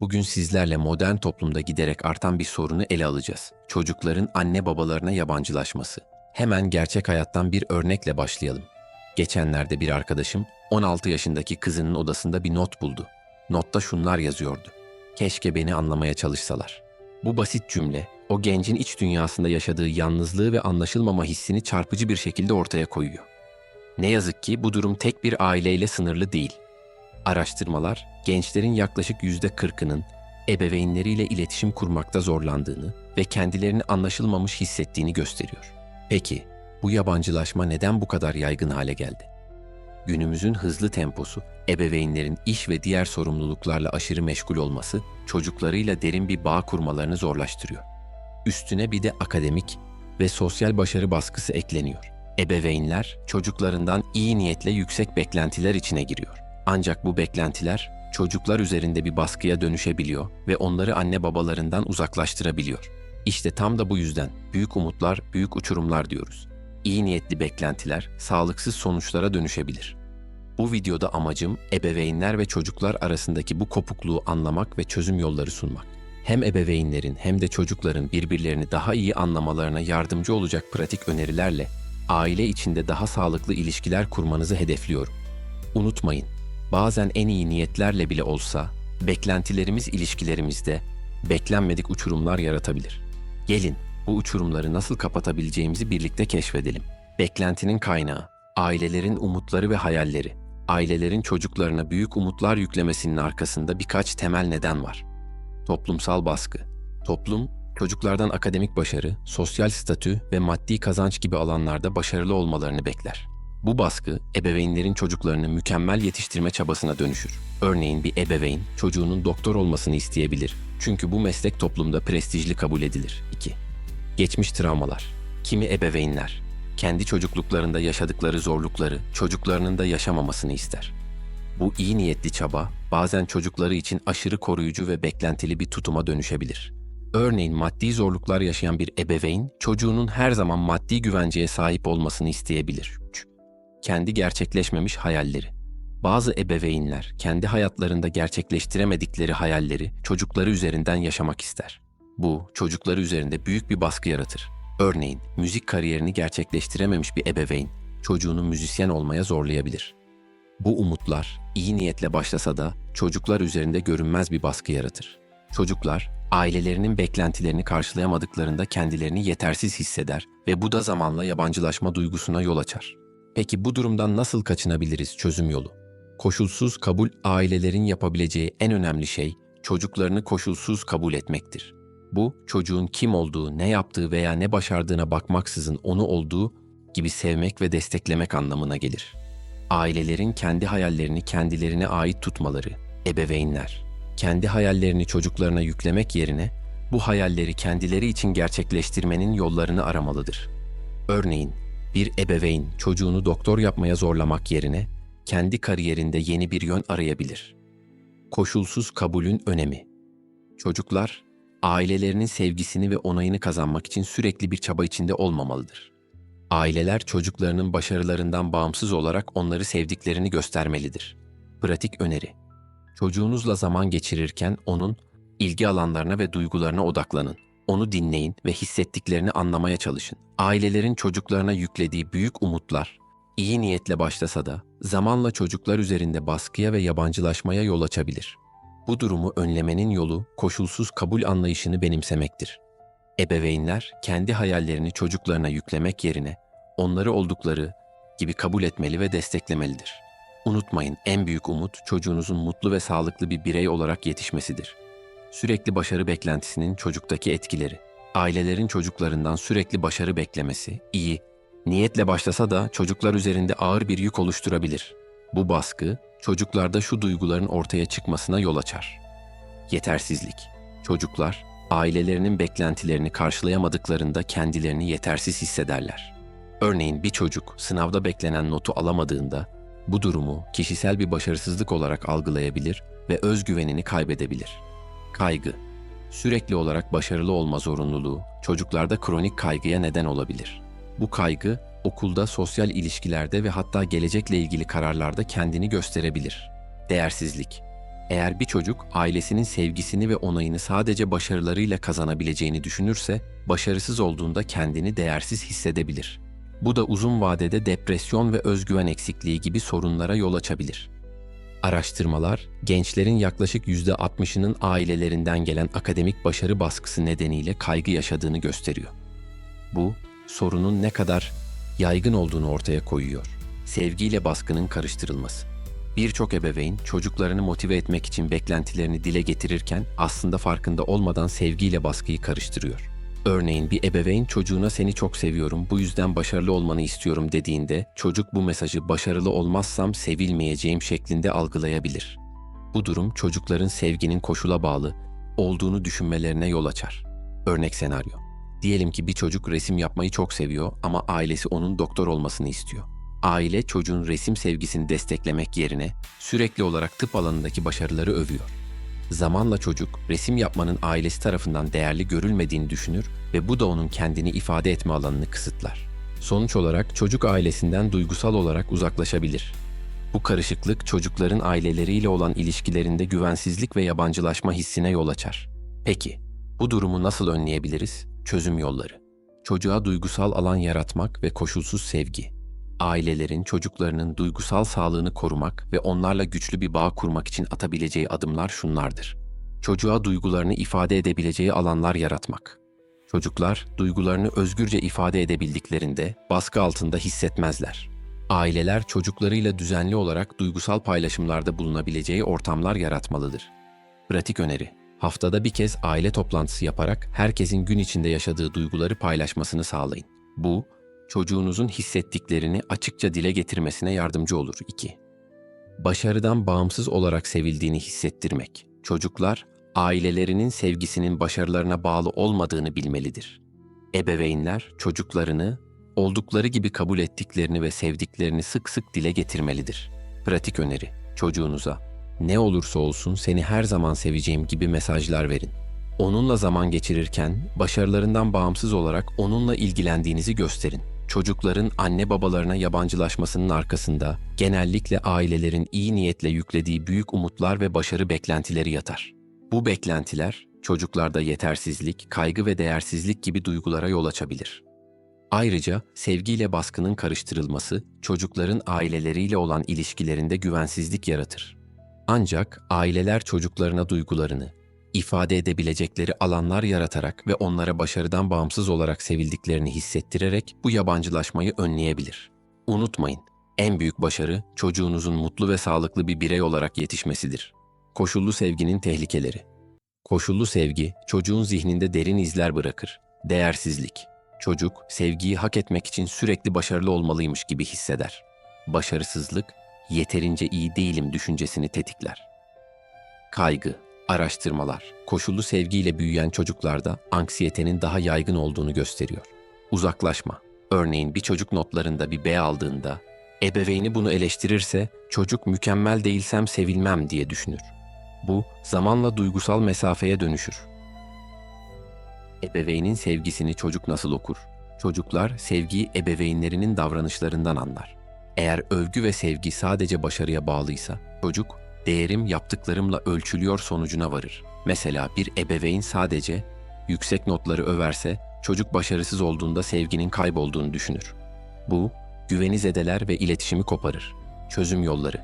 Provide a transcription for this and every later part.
Bugün sizlerle modern toplumda giderek artan bir sorunu ele alacağız. Çocukların anne babalarına yabancılaşması. Hemen gerçek hayattan bir örnekle başlayalım. Geçenlerde bir arkadaşım 16 yaşındaki kızının odasında bir not buldu. Notta şunlar yazıyordu. Keşke beni anlamaya çalışsalar. Bu basit cümle o gencin iç dünyasında yaşadığı yalnızlığı ve anlaşılmama hissini çarpıcı bir şekilde ortaya koyuyor. Ne yazık ki bu durum tek bir aileyle sınırlı değil. Araştırmalar, gençlerin yaklaşık yüzde 40'ının ebeveynleriyle iletişim kurmakta zorlandığını ve kendilerini anlaşılmamış hissettiğini gösteriyor. Peki, bu yabancılaşma neden bu kadar yaygın hale geldi? Günümüzün hızlı temposu, ebeveynlerin iş ve diğer sorumluluklarla aşırı meşgul olması, çocuklarıyla derin bir bağ kurmalarını zorlaştırıyor. Üstüne bir de akademik ve sosyal başarı baskısı ekleniyor. Ebeveynler çocuklarından iyi niyetle yüksek beklentiler içine giriyor. Ancak bu beklentiler çocuklar üzerinde bir baskıya dönüşebiliyor ve onları anne babalarından uzaklaştırabiliyor. İşte tam da bu yüzden büyük umutlar, büyük uçurumlar diyoruz. İyi niyetli beklentiler sağlıksız sonuçlara dönüşebilir. Bu videoda amacım ebeveynler ve çocuklar arasındaki bu kopukluğu anlamak ve çözüm yolları sunmak. Hem ebeveynlerin hem de çocukların birbirlerini daha iyi anlamalarına yardımcı olacak pratik önerilerle aile içinde daha sağlıklı ilişkiler kurmanızı hedefliyorum. Unutmayın, bazen en iyi niyetlerle bile olsa beklentilerimiz ilişkilerimizde beklenmedik uçurumlar yaratabilir. Gelin bu uçurumları nasıl kapatabileceğimizi birlikte keşfedelim. Beklentinin kaynağı, ailelerin umutları ve hayalleri. Ailelerin çocuklarına büyük umutlar yüklemesinin arkasında birkaç temel neden var. Toplumsal baskı. Toplum, çocuklardan akademik başarı, sosyal statü ve maddi kazanç gibi alanlarda başarılı olmalarını bekler. Bu baskı, ebeveynlerin çocuklarını mükemmel yetiştirme çabasına dönüşür. Örneğin bir ebeveyn, çocuğunun doktor olmasını isteyebilir. Çünkü bu meslek toplumda prestijli kabul edilir. 2. Geçmiş travmalar. Kimi ebeveynler, kendi çocukluklarında yaşadıkları zorlukları çocuklarının da yaşamamasını ister. Bu iyi niyetli çaba bazen çocukları için aşırı koruyucu ve beklentili bir tutuma dönüşebilir. Örneğin maddi zorluklar yaşayan bir ebeveyn çocuğunun her zaman maddi güvenceye sahip olmasını isteyebilir. 3. Kendi gerçekleşmemiş hayalleri. Bazı ebeveynler kendi hayatlarında gerçekleştiremedikleri hayalleri çocukları üzerinden yaşamak ister. Bu çocukları üzerinde büyük bir baskı yaratır. Örneğin müzik kariyerini gerçekleştirememiş bir ebeveyn çocuğunu müzisyen olmaya zorlayabilir. Bu umutlar iyi niyetle başlasa da çocuklar üzerinde görünmez bir baskı yaratır. Çocuklar ailelerinin beklentilerini karşılayamadıklarında kendilerini yetersiz hisseder ve bu da zamanla yabancılaşma duygusuna yol açar. Peki bu durumdan nasıl kaçınabiliriz çözüm yolu? Koşulsuz kabul ailelerin yapabileceği en önemli şey çocuklarını koşulsuz kabul etmektir. Bu çocuğun kim olduğu, ne yaptığı veya ne başardığına bakmaksızın onu olduğu gibi sevmek ve desteklemek anlamına gelir. Ailelerin kendi hayallerini kendilerine ait tutmaları, ebeveynler, kendi hayallerini çocuklarına yüklemek yerine bu hayalleri kendileri için gerçekleştirmenin yollarını aramalıdır. Örneğin, bir ebeveyn çocuğunu doktor yapmaya zorlamak yerine kendi kariyerinde yeni bir yön arayabilir. Koşulsuz kabulün önemi. Çocuklar ailelerinin sevgisini ve onayını kazanmak için sürekli bir çaba içinde olmamalıdır. Aileler çocuklarının başarılarından bağımsız olarak onları sevdiklerini göstermelidir. Pratik öneri. Çocuğunuzla zaman geçirirken onun ilgi alanlarına ve duygularına odaklanın. Onu dinleyin ve hissettiklerini anlamaya çalışın. Ailelerin çocuklarına yüklediği büyük umutlar iyi niyetle başlasa da zamanla çocuklar üzerinde baskıya ve yabancılaşmaya yol açabilir. Bu durumu önlemenin yolu koşulsuz kabul anlayışını benimsemektir. Ebeveynler kendi hayallerini çocuklarına yüklemek yerine onları oldukları gibi kabul etmeli ve desteklemelidir. Unutmayın en büyük umut çocuğunuzun mutlu ve sağlıklı bir birey olarak yetişmesidir. Sürekli başarı beklentisinin çocuktaki etkileri. Ailelerin çocuklarından sürekli başarı beklemesi iyi, niyetle başlasa da çocuklar üzerinde ağır bir yük oluşturabilir. Bu baskı çocuklarda şu duyguların ortaya çıkmasına yol açar. Yetersizlik. Çocuklar ailelerinin beklentilerini karşılayamadıklarında kendilerini yetersiz hissederler. Örneğin bir çocuk sınavda beklenen notu alamadığında bu durumu kişisel bir başarısızlık olarak algılayabilir ve özgüvenini kaybedebilir. Kaygı. Sürekli olarak başarılı olma zorunluluğu çocuklarda kronik kaygıya neden olabilir. Bu kaygı okulda, sosyal ilişkilerde ve hatta gelecekle ilgili kararlarda kendini gösterebilir. Değersizlik. Eğer bir çocuk ailesinin sevgisini ve onayını sadece başarılarıyla kazanabileceğini düşünürse, başarısız olduğunda kendini değersiz hissedebilir. Bu da uzun vadede depresyon ve özgüven eksikliği gibi sorunlara yol açabilir. Araştırmalar, gençlerin yaklaşık %60'ının ailelerinden gelen akademik başarı baskısı nedeniyle kaygı yaşadığını gösteriyor. Bu, sorunun ne kadar yaygın olduğunu ortaya koyuyor. Sevgiyle baskının karıştırılması. Birçok ebeveyn çocuklarını motive etmek için beklentilerini dile getirirken aslında farkında olmadan sevgiyle baskıyı karıştırıyor. Örneğin bir ebeveyn çocuğuna seni çok seviyorum, bu yüzden başarılı olmanı istiyorum dediğinde çocuk bu mesajı başarılı olmazsam sevilmeyeceğim şeklinde algılayabilir. Bu durum çocukların sevginin koşula bağlı olduğunu düşünmelerine yol açar. Örnek senaryo. Diyelim ki bir çocuk resim yapmayı çok seviyor ama ailesi onun doktor olmasını istiyor. Aile çocuğun resim sevgisini desteklemek yerine sürekli olarak tıp alanındaki başarıları övüyor. Zamanla çocuk resim yapmanın ailesi tarafından değerli görülmediğini düşünür ve bu da onun kendini ifade etme alanını kısıtlar. Sonuç olarak çocuk ailesinden duygusal olarak uzaklaşabilir. Bu karışıklık çocukların aileleriyle olan ilişkilerinde güvensizlik ve yabancılaşma hissine yol açar. Peki, bu durumu nasıl önleyebiliriz? Çözüm yolları. Çocuğa duygusal alan yaratmak ve koşulsuz sevgi. Ailelerin çocuklarının duygusal sağlığını korumak ve onlarla güçlü bir bağ kurmak için atabileceği adımlar şunlardır. Çocuğa duygularını ifade edebileceği alanlar yaratmak. Çocuklar duygularını özgürce ifade edebildiklerinde baskı altında hissetmezler. Aileler çocuklarıyla düzenli olarak duygusal paylaşımlarda bulunabileceği ortamlar yaratmalıdır. Pratik öneri. Haftada bir kez aile toplantısı yaparak herkesin gün içinde yaşadığı duyguları paylaşmasını sağlayın. Bu, çocuğunuzun hissettiklerini açıkça dile getirmesine yardımcı olur. 2. Başarıdan bağımsız olarak sevildiğini hissettirmek. Çocuklar, ailelerinin sevgisinin başarılarına bağlı olmadığını bilmelidir. Ebeveynler çocuklarını oldukları gibi kabul ettiklerini ve sevdiklerini sık sık dile getirmelidir. Pratik öneri: çocuğunuza ne olursa olsun seni her zaman seveceğim gibi mesajlar verin. Onunla zaman geçirirken başarılarından bağımsız olarak onunla ilgilendiğinizi gösterin. Çocukların anne babalarına yabancılaşmasının arkasında genellikle ailelerin iyi niyetle yüklediği büyük umutlar ve başarı beklentileri yatar. Bu beklentiler çocuklarda yetersizlik, kaygı ve değersizlik gibi duygulara yol açabilir. Ayrıca sevgiyle baskının karıştırılması çocukların aileleriyle olan ilişkilerinde güvensizlik yaratır. Ancak aileler çocuklarına duygularını, ifade edebilecekleri alanlar yaratarak ve onlara başarıdan bağımsız olarak sevildiklerini hissettirerek bu yabancılaşmayı önleyebilir. Unutmayın, en büyük başarı çocuğunuzun mutlu ve sağlıklı bir birey olarak yetişmesidir. Koşullu sevginin tehlikeleri. Koşullu sevgi çocuğun zihninde derin izler bırakır. Değersizlik. Çocuk sevgiyi hak etmek için sürekli başarılı olmalıymış gibi hisseder. Başarısızlık yeterince iyi değilim düşüncesini tetikler. Kaygı Araştırmalar, koşullu sevgiyle büyüyen çocuklarda anksiyetenin daha yaygın olduğunu gösteriyor. Uzaklaşma, örneğin bir çocuk notlarında bir B aldığında, ebeveyni bunu eleştirirse çocuk mükemmel değilsem sevilmem diye düşünür. Bu zamanla duygusal mesafeye dönüşür. Ebeveynin sevgisini çocuk nasıl okur? Çocuklar sevgiyi ebeveynlerinin davranışlarından anlar. Eğer övgü ve sevgi sadece başarıya bağlıysa, çocuk değerim yaptıklarımla ölçülüyor sonucuna varır. Mesela bir ebeveyn sadece yüksek notları överse çocuk başarısız olduğunda sevginin kaybolduğunu düşünür. Bu güveni zedeler ve iletişimi koparır. Çözüm yolları.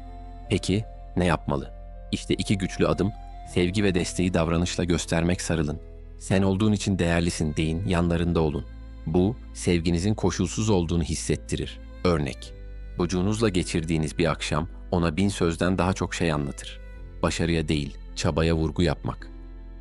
Peki ne yapmalı? İşte iki güçlü adım, sevgi ve desteği davranışla göstermek sarılın. Sen olduğun için değerlisin deyin, yanlarında olun. Bu, sevginizin koşulsuz olduğunu hissettirir. Örnek, çocuğunuzla geçirdiğiniz bir akşam ona bin sözden daha çok şey anlatır. Başarıya değil, çabaya vurgu yapmak.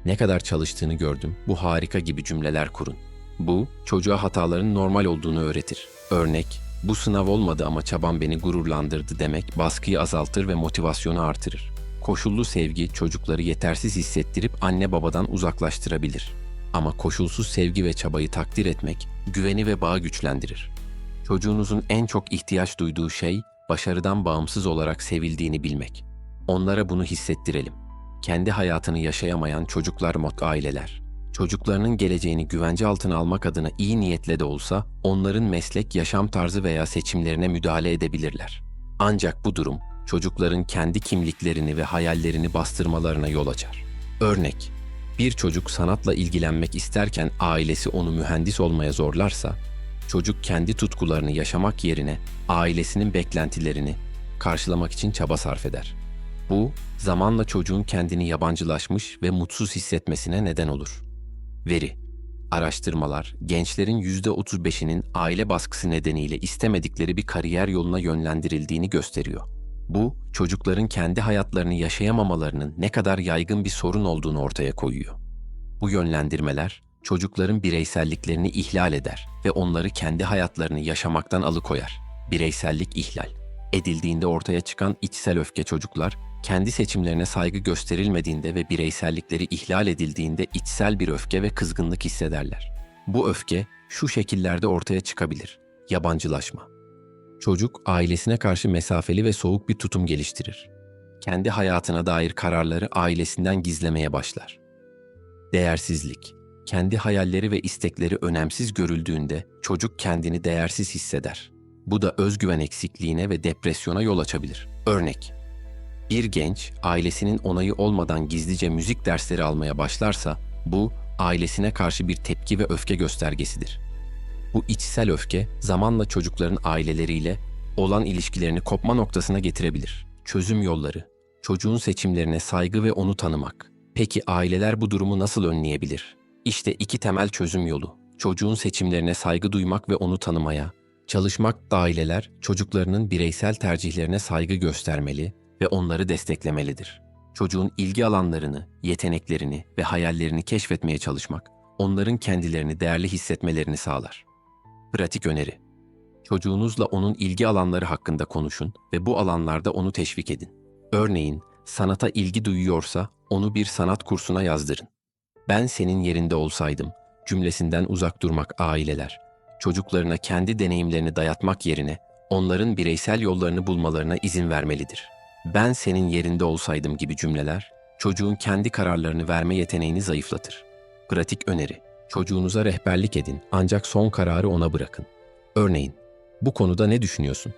Ne kadar çalıştığını gördüm, bu harika gibi cümleler kurun. Bu, çocuğa hataların normal olduğunu öğretir. Örnek, bu sınav olmadı ama çabam beni gururlandırdı demek baskıyı azaltır ve motivasyonu artırır. Koşullu sevgi çocukları yetersiz hissettirip anne babadan uzaklaştırabilir. Ama koşulsuz sevgi ve çabayı takdir etmek güveni ve bağı güçlendirir. Çocuğunuzun en çok ihtiyaç duyduğu şey başarıdan bağımsız olarak sevildiğini bilmek. Onlara bunu hissettirelim. Kendi hayatını yaşayamayan çocuklar mot aileler. Çocuklarının geleceğini güvence altına almak adına iyi niyetle de olsa onların meslek, yaşam tarzı veya seçimlerine müdahale edebilirler. Ancak bu durum çocukların kendi kimliklerini ve hayallerini bastırmalarına yol açar. Örnek, bir çocuk sanatla ilgilenmek isterken ailesi onu mühendis olmaya zorlarsa, çocuk kendi tutkularını yaşamak yerine ailesinin beklentilerini karşılamak için çaba sarf eder. Bu, zamanla çocuğun kendini yabancılaşmış ve mutsuz hissetmesine neden olur. Veri Araştırmalar, gençlerin %35'inin aile baskısı nedeniyle istemedikleri bir kariyer yoluna yönlendirildiğini gösteriyor. Bu, çocukların kendi hayatlarını yaşayamamalarının ne kadar yaygın bir sorun olduğunu ortaya koyuyor. Bu yönlendirmeler, çocukların bireyselliklerini ihlal eder ve onları kendi hayatlarını yaşamaktan alıkoyar. Bireysellik ihlal. Edildiğinde ortaya çıkan içsel öfke çocuklar, kendi seçimlerine saygı gösterilmediğinde ve bireysellikleri ihlal edildiğinde içsel bir öfke ve kızgınlık hissederler. Bu öfke şu şekillerde ortaya çıkabilir. Yabancılaşma. Çocuk ailesine karşı mesafeli ve soğuk bir tutum geliştirir. Kendi hayatına dair kararları ailesinden gizlemeye başlar. Değersizlik. Kendi hayalleri ve istekleri önemsiz görüldüğünde çocuk kendini değersiz hisseder. Bu da özgüven eksikliğine ve depresyona yol açabilir. Örnek: bir genç ailesinin onayı olmadan gizlice müzik dersleri almaya başlarsa bu ailesine karşı bir tepki ve öfke göstergesidir. Bu içsel öfke zamanla çocukların aileleriyle olan ilişkilerini kopma noktasına getirebilir. Çözüm yolları, çocuğun seçimlerine saygı ve onu tanımak. Peki aileler bu durumu nasıl önleyebilir? İşte iki temel çözüm yolu. Çocuğun seçimlerine saygı duymak ve onu tanımaya, çalışmak da aileler çocuklarının bireysel tercihlerine saygı göstermeli ve onları desteklemelidir. Çocuğun ilgi alanlarını, yeteneklerini ve hayallerini keşfetmeye çalışmak, onların kendilerini değerli hissetmelerini sağlar. Pratik öneri. Çocuğunuzla onun ilgi alanları hakkında konuşun ve bu alanlarda onu teşvik edin. Örneğin, sanata ilgi duyuyorsa onu bir sanat kursuna yazdırın. Ben senin yerinde olsaydım cümlesinden uzak durmak aileler, çocuklarına kendi deneyimlerini dayatmak yerine onların bireysel yollarını bulmalarına izin vermelidir. Ben senin yerinde olsaydım gibi cümleler çocuğun kendi kararlarını verme yeteneğini zayıflatır. Pratik öneri. Çocuğunuza rehberlik edin ancak son kararı ona bırakın. Örneğin, bu konuda ne düşünüyorsun?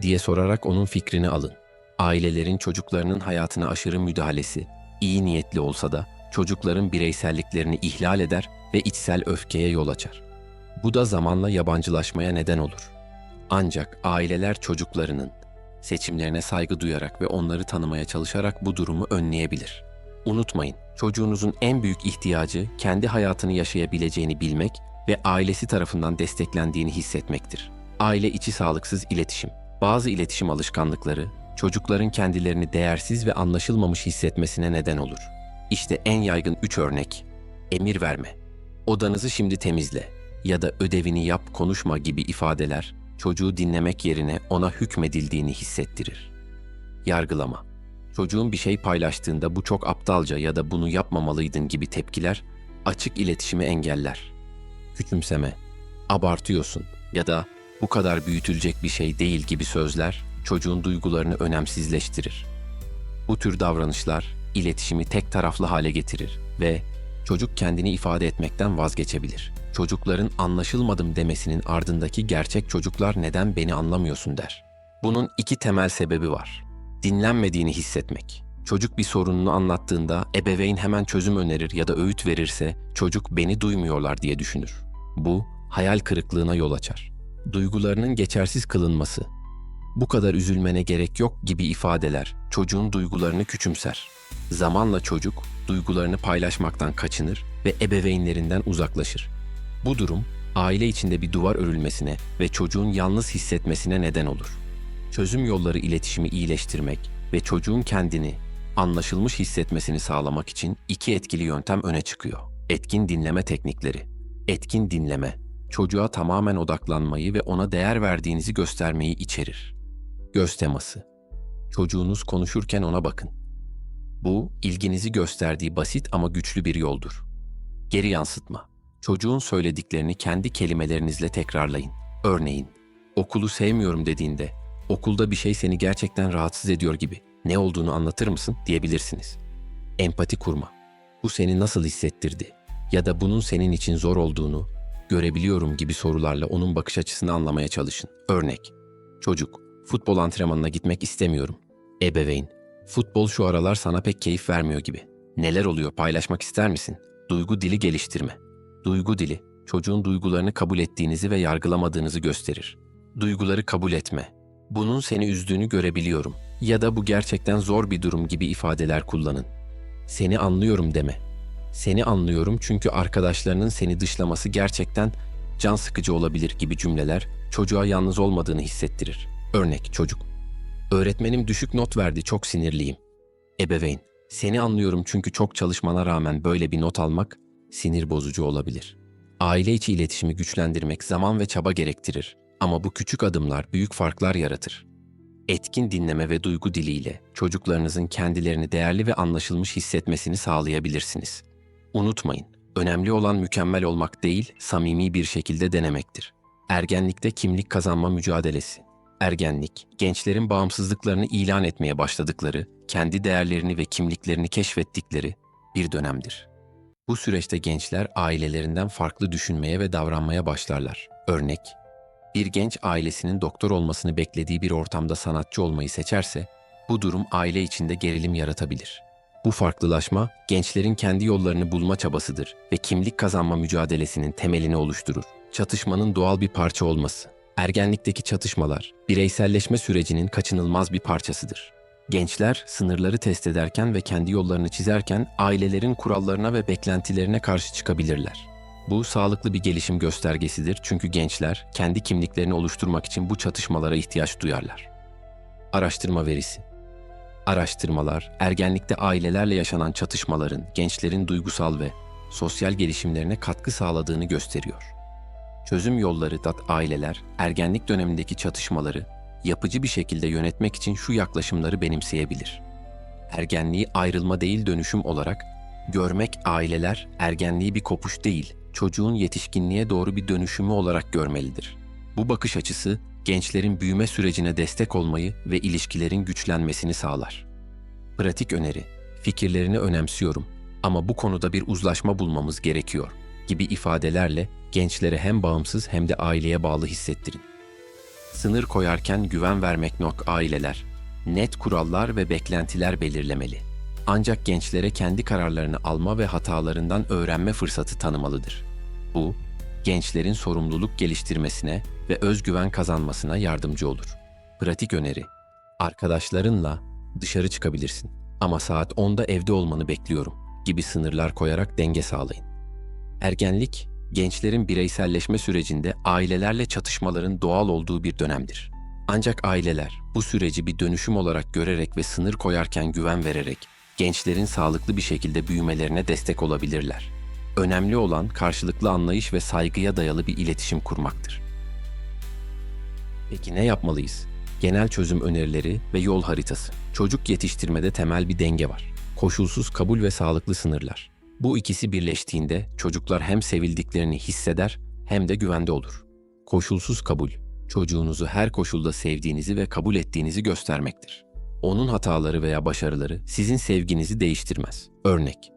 diye sorarak onun fikrini alın. Ailelerin çocuklarının hayatına aşırı müdahalesi, iyi niyetli olsa da çocukların bireyselliklerini ihlal eder ve içsel öfkeye yol açar. Bu da zamanla yabancılaşmaya neden olur. Ancak aileler çocuklarının seçimlerine saygı duyarak ve onları tanımaya çalışarak bu durumu önleyebilir. Unutmayın, çocuğunuzun en büyük ihtiyacı kendi hayatını yaşayabileceğini bilmek ve ailesi tarafından desteklendiğini hissetmektir. Aile içi sağlıksız iletişim. Bazı iletişim alışkanlıkları çocukların kendilerini değersiz ve anlaşılmamış hissetmesine neden olur. İşte en yaygın üç örnek. Emir verme. Odanızı şimdi temizle ya da ödevini yap konuşma gibi ifadeler çocuğu dinlemek yerine ona hükmedildiğini hissettirir. Yargılama. Çocuğun bir şey paylaştığında bu çok aptalca ya da bunu yapmamalıydın gibi tepkiler açık iletişimi engeller. Küçümseme. Abartıyorsun ya da bu kadar büyütülecek bir şey değil gibi sözler çocuğun duygularını önemsizleştirir. Bu tür davranışlar iletişimi tek taraflı hale getirir ve çocuk kendini ifade etmekten vazgeçebilir. Çocukların anlaşılmadım demesinin ardındaki gerçek çocuklar neden beni anlamıyorsun der. Bunun iki temel sebebi var. Dinlenmediğini hissetmek. Çocuk bir sorununu anlattığında ebeveyn hemen çözüm önerir ya da öğüt verirse çocuk beni duymuyorlar diye düşünür. Bu hayal kırıklığına yol açar. Duygularının geçersiz kılınması, bu kadar üzülmene gerek yok gibi ifadeler çocuğun duygularını küçümser. Zamanla çocuk duygularını paylaşmaktan kaçınır ve ebeveynlerinden uzaklaşır. Bu durum aile içinde bir duvar örülmesine ve çocuğun yalnız hissetmesine neden olur. Çözüm yolları iletişimi iyileştirmek ve çocuğun kendini anlaşılmış hissetmesini sağlamak için iki etkili yöntem öne çıkıyor. Etkin dinleme teknikleri. Etkin dinleme, çocuğa tamamen odaklanmayı ve ona değer verdiğinizi göstermeyi içerir. Göz teması. Çocuğunuz konuşurken ona bakın. Bu, ilginizi gösterdiği basit ama güçlü bir yoldur. Geri yansıtma. Çocuğun söylediklerini kendi kelimelerinizle tekrarlayın. Örneğin, okulu sevmiyorum dediğinde, okulda bir şey seni gerçekten rahatsız ediyor gibi ne olduğunu anlatır mısın diyebilirsiniz. Empati kurma. Bu seni nasıl hissettirdi? Ya da bunun senin için zor olduğunu görebiliyorum gibi sorularla onun bakış açısını anlamaya çalışın. Örnek, çocuk, futbol antrenmanına gitmek istemiyorum. Ebeveyn, futbol şu aralar sana pek keyif vermiyor gibi. Neler oluyor paylaşmak ister misin? Duygu dili geliştirme. Duygu dili, çocuğun duygularını kabul ettiğinizi ve yargılamadığınızı gösterir. Duyguları kabul etme. Bunun seni üzdüğünü görebiliyorum. Ya da bu gerçekten zor bir durum gibi ifadeler kullanın. Seni anlıyorum deme. Seni anlıyorum çünkü arkadaşlarının seni dışlaması gerçekten can sıkıcı olabilir gibi cümleler çocuğa yalnız olmadığını hissettirir. Örnek çocuk. Öğretmenim düşük not verdi çok sinirliyim. Ebeveyn. Seni anlıyorum çünkü çok çalışmana rağmen böyle bir not almak sinir bozucu olabilir. Aile içi iletişimi güçlendirmek zaman ve çaba gerektirir ama bu küçük adımlar büyük farklar yaratır. Etkin dinleme ve duygu diliyle çocuklarınızın kendilerini değerli ve anlaşılmış hissetmesini sağlayabilirsiniz. Unutmayın, önemli olan mükemmel olmak değil, samimi bir şekilde denemektir. Ergenlikte kimlik kazanma mücadelesi. Ergenlik, gençlerin bağımsızlıklarını ilan etmeye başladıkları, kendi değerlerini ve kimliklerini keşfettikleri bir dönemdir. Bu süreçte gençler ailelerinden farklı düşünmeye ve davranmaya başlarlar. Örnek, bir genç ailesinin doktor olmasını beklediği bir ortamda sanatçı olmayı seçerse, bu durum aile içinde gerilim yaratabilir. Bu farklılaşma, gençlerin kendi yollarını bulma çabasıdır ve kimlik kazanma mücadelesinin temelini oluşturur. Çatışmanın doğal bir parça olması. Ergenlikteki çatışmalar, bireyselleşme sürecinin kaçınılmaz bir parçasıdır. Gençler sınırları test ederken ve kendi yollarını çizerken ailelerin kurallarına ve beklentilerine karşı çıkabilirler. Bu sağlıklı bir gelişim göstergesidir çünkü gençler kendi kimliklerini oluşturmak için bu çatışmalara ihtiyaç duyarlar. Araştırma verisi Araştırmalar, ergenlikte ailelerle yaşanan çatışmaların gençlerin duygusal ve sosyal gelişimlerine katkı sağladığını gösteriyor. Çözüm yolları da aileler, ergenlik dönemindeki çatışmaları yapıcı bir şekilde yönetmek için şu yaklaşımları benimseyebilir. Ergenliği ayrılma değil dönüşüm olarak görmek aileler ergenliği bir kopuş değil, çocuğun yetişkinliğe doğru bir dönüşümü olarak görmelidir. Bu bakış açısı gençlerin büyüme sürecine destek olmayı ve ilişkilerin güçlenmesini sağlar. Pratik öneri, fikirlerini önemsiyorum ama bu konuda bir uzlaşma bulmamız gerekiyor gibi ifadelerle gençlere hem bağımsız hem de aileye bağlı hissettirin. Sınır koyarken güven vermek nok aileler, net kurallar ve beklentiler belirlemeli. Ancak gençlere kendi kararlarını alma ve hatalarından öğrenme fırsatı tanımalıdır. Bu, gençlerin sorumluluk geliştirmesine ve özgüven kazanmasına yardımcı olur. Pratik öneri. Arkadaşlarınla dışarı çıkabilirsin ama saat 10'da evde olmanı bekliyorum gibi sınırlar koyarak denge sağlayın. Ergenlik, gençlerin bireyselleşme sürecinde ailelerle çatışmaların doğal olduğu bir dönemdir. Ancak aileler bu süreci bir dönüşüm olarak görerek ve sınır koyarken güven vererek gençlerin sağlıklı bir şekilde büyümelerine destek olabilirler. Önemli olan karşılıklı anlayış ve saygıya dayalı bir iletişim kurmaktır. Peki ne yapmalıyız? Genel çözüm önerileri ve yol haritası. Çocuk yetiştirmede temel bir denge var. Koşulsuz kabul ve sağlıklı sınırlar. Bu ikisi birleştiğinde çocuklar hem sevildiklerini hisseder hem de güvende olur. Koşulsuz kabul, çocuğunuzu her koşulda sevdiğinizi ve kabul ettiğinizi göstermektir. Onun hataları veya başarıları sizin sevginizi değiştirmez. Örnek,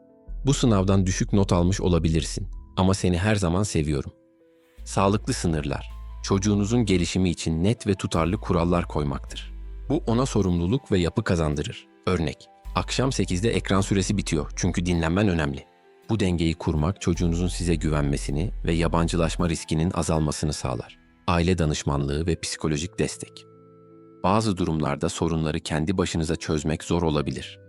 bu sınavdan düşük not almış olabilirsin ama seni her zaman seviyorum. Sağlıklı sınırlar, çocuğunuzun gelişimi için net ve tutarlı kurallar koymaktır. Bu ona sorumluluk ve yapı kazandırır. Örnek, akşam 8'de ekran süresi bitiyor çünkü dinlenmen önemli. Bu dengeyi kurmak çocuğunuzun size güvenmesini ve yabancılaşma riskinin azalmasını sağlar. Aile danışmanlığı ve psikolojik destek. Bazı durumlarda sorunları kendi başınıza çözmek zor olabilir.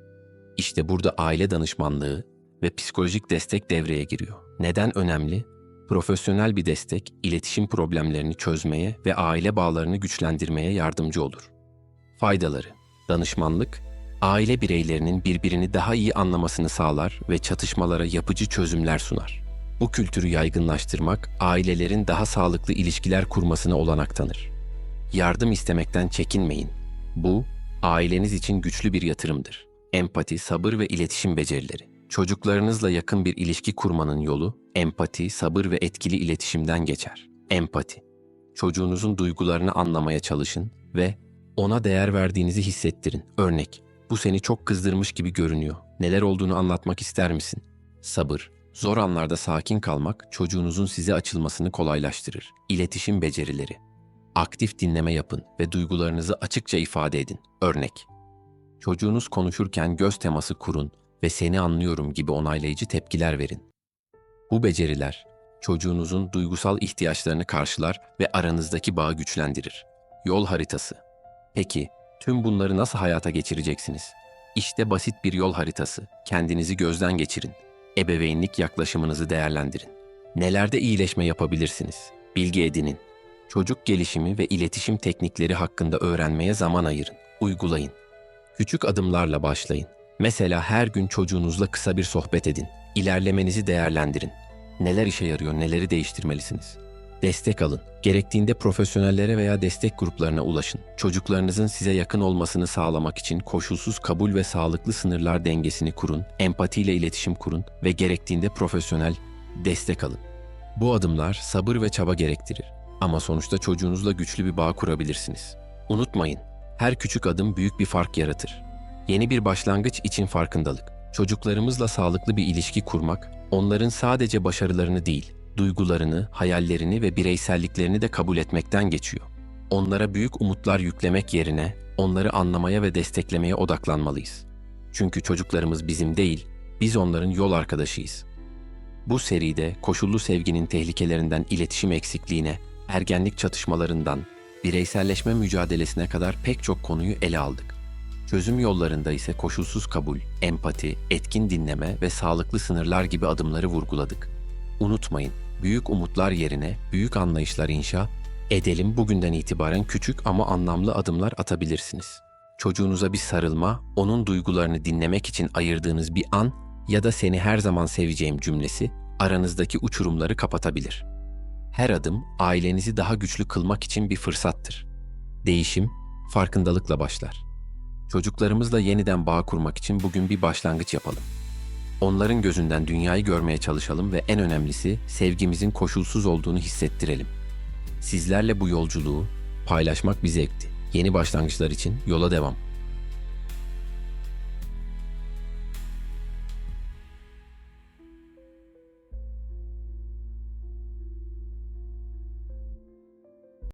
İşte burada aile danışmanlığı ve psikolojik destek devreye giriyor. Neden önemli? Profesyonel bir destek, iletişim problemlerini çözmeye ve aile bağlarını güçlendirmeye yardımcı olur. Faydaları Danışmanlık, aile bireylerinin birbirini daha iyi anlamasını sağlar ve çatışmalara yapıcı çözümler sunar. Bu kültürü yaygınlaştırmak, ailelerin daha sağlıklı ilişkiler kurmasına olanak tanır. Yardım istemekten çekinmeyin. Bu, aileniz için güçlü bir yatırımdır. Empati, sabır ve iletişim becerileri. Çocuklarınızla yakın bir ilişki kurmanın yolu, empati, sabır ve etkili iletişimden geçer. Empati. Çocuğunuzun duygularını anlamaya çalışın ve ona değer verdiğinizi hissettirin. Örnek, bu seni çok kızdırmış gibi görünüyor. Neler olduğunu anlatmak ister misin? Sabır. Zor anlarda sakin kalmak çocuğunuzun size açılmasını kolaylaştırır. İletişim becerileri. Aktif dinleme yapın ve duygularınızı açıkça ifade edin. Örnek. Çocuğunuz konuşurken göz teması kurun ve seni anlıyorum gibi onaylayıcı tepkiler verin. Bu beceriler çocuğunuzun duygusal ihtiyaçlarını karşılar ve aranızdaki bağı güçlendirir. Yol haritası. Peki, tüm bunları nasıl hayata geçireceksiniz? İşte basit bir yol haritası. Kendinizi gözden geçirin. Ebeveynlik yaklaşımınızı değerlendirin. Nelerde iyileşme yapabilirsiniz? Bilgi edinin. Çocuk gelişimi ve iletişim teknikleri hakkında öğrenmeye zaman ayırın. Uygulayın. Küçük adımlarla başlayın. Mesela her gün çocuğunuzla kısa bir sohbet edin. İlerlemenizi değerlendirin. Neler işe yarıyor, neleri değiştirmelisiniz? Destek alın. Gerektiğinde profesyonellere veya destek gruplarına ulaşın. Çocuklarınızın size yakın olmasını sağlamak için koşulsuz kabul ve sağlıklı sınırlar dengesini kurun, empatiyle iletişim kurun ve gerektiğinde profesyonel destek alın. Bu adımlar sabır ve çaba gerektirir. Ama sonuçta çocuğunuzla güçlü bir bağ kurabilirsiniz. Unutmayın, her küçük adım büyük bir fark yaratır. Yeni bir başlangıç için farkındalık. Çocuklarımızla sağlıklı bir ilişki kurmak, onların sadece başarılarını değil, duygularını, hayallerini ve bireyselliklerini de kabul etmekten geçiyor. Onlara büyük umutlar yüklemek yerine onları anlamaya ve desteklemeye odaklanmalıyız. Çünkü çocuklarımız bizim değil, biz onların yol arkadaşıyız. Bu seride koşullu sevginin tehlikelerinden iletişim eksikliğine, ergenlik çatışmalarından, bireyselleşme mücadelesine kadar pek çok konuyu ele aldık. Çözüm yollarında ise koşulsuz kabul, empati, etkin dinleme ve sağlıklı sınırlar gibi adımları vurguladık. Unutmayın, büyük umutlar yerine büyük anlayışlar inşa edelim bugünden itibaren küçük ama anlamlı adımlar atabilirsiniz. Çocuğunuza bir sarılma, onun duygularını dinlemek için ayırdığınız bir an ya da seni her zaman seveceğim cümlesi aranızdaki uçurumları kapatabilir. Her adım ailenizi daha güçlü kılmak için bir fırsattır. Değişim farkındalıkla başlar. Çocuklarımızla yeniden bağ kurmak için bugün bir başlangıç yapalım. Onların gözünden dünyayı görmeye çalışalım ve en önemlisi sevgimizin koşulsuz olduğunu hissettirelim. Sizlerle bu yolculuğu paylaşmak bir zevkti. Yeni başlangıçlar için yola devam.